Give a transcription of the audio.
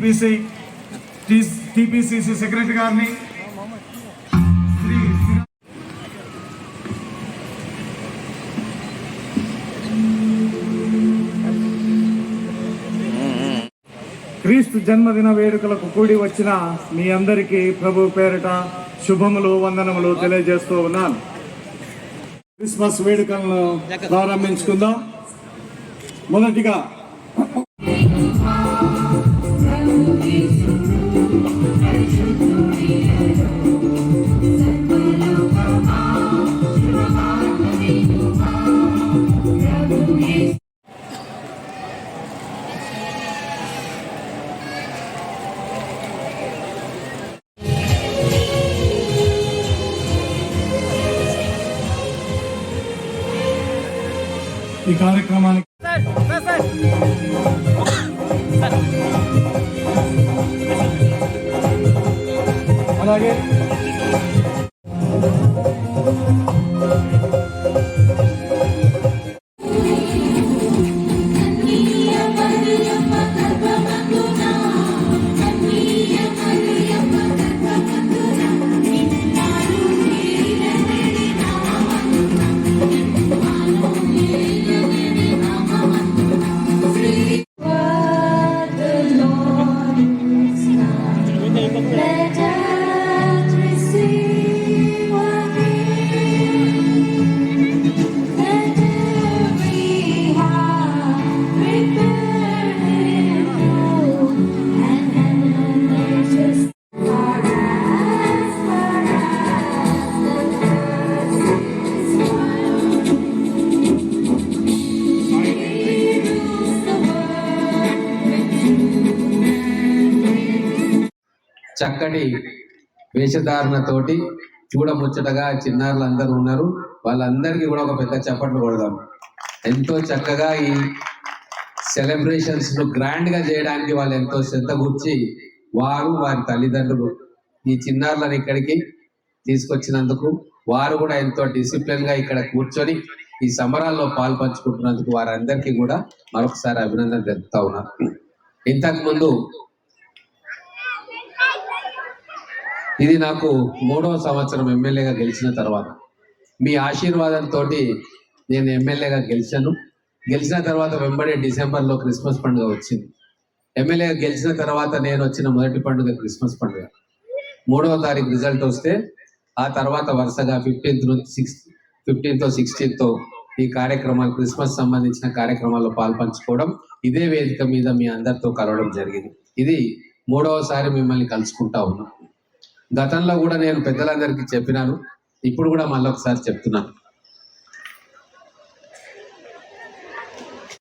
TPC TPCC secretary గారిని క్రీస్తు జన్మదిన వేడుకలకు కూడి వచ్చిన మీ అందరికీ ప్రభు పేరిట శుభములు వందనములు తెలియజేస్తూ ఉన్నాను. క్రిస్మస్ వేడుకలను ప్రారంభించుకుందాం. మొదటిగా ఈ కార్యక్రమానికి అలాగే Let us చక్కటి వేషధారణతోటి చూడముచ్చటగా చిన్నారులు అందరూ ఉన్నారు. వాళ్ళందరికీ కూడా ఒక పెద్ద చప్పట్లు కొడదాం. ఎంతో చక్కగా ఈ సెలబ్రేషన్స్ను గ్రాండ్గా చేయడానికి వాళ్ళు ఎంతో శ్రద్ధ కూర్చి వారు వారి తల్లిదండ్రులు ఈ చిన్నారులను ఇక్కడికి తీసుకొచ్చినందుకు వారు కూడా ఎంతో డిసిప్లిన్గా ఇక్కడ కూర్చొని ఈ సమరాల్లో పాల్పంచుకుంటున్నందుకు వారందరికీ కూడా మరొకసారి అభినందన తెలుపుతా ఉన్నారు ఇంతకు ముందు ఇది నాకు మూడవ సంవత్సరం ఎమ్మెల్యేగా గెలిచిన తర్వాత. మీ ఆశీర్వాదంతో నేను ఎమ్మెల్యేగా గెలిచాను. గెలిచిన తర్వాత వెంబడే డిసెంబర్లో క్రిస్మస్ పండుగ వచ్చింది. ఎమ్మెల్యేగా గెలిచిన తర్వాత నేను వచ్చిన మొదటి పండుగ క్రిస్మస్ పండుగ. మూడవ తారీఖు రిజల్ట్ వస్తే ఆ తర్వాత వరుసగా ఫిఫ్టీన్త్ నుంచి సిక్స్త్ ఫిఫ్టీన్త్ సిక్స్టీన్త్ ఈ కార్యక్రమాలు క్రిస్మస్ సంబంధించిన కార్యక్రమాల్లో పాల్పంచుకోవడం ఇదే వేదిక మీద మీ అందరితో కలవడం జరిగింది. ఇది మూడవసారి మిమ్మల్ని కలుసుకుంటా ఉన్నాం గతంలో కూడా నేను పెద్దలందరికీ చెప్పినాను. ఇప్పుడు కూడా మళ్ళీ ఒకసారి చెప్తున్నాను.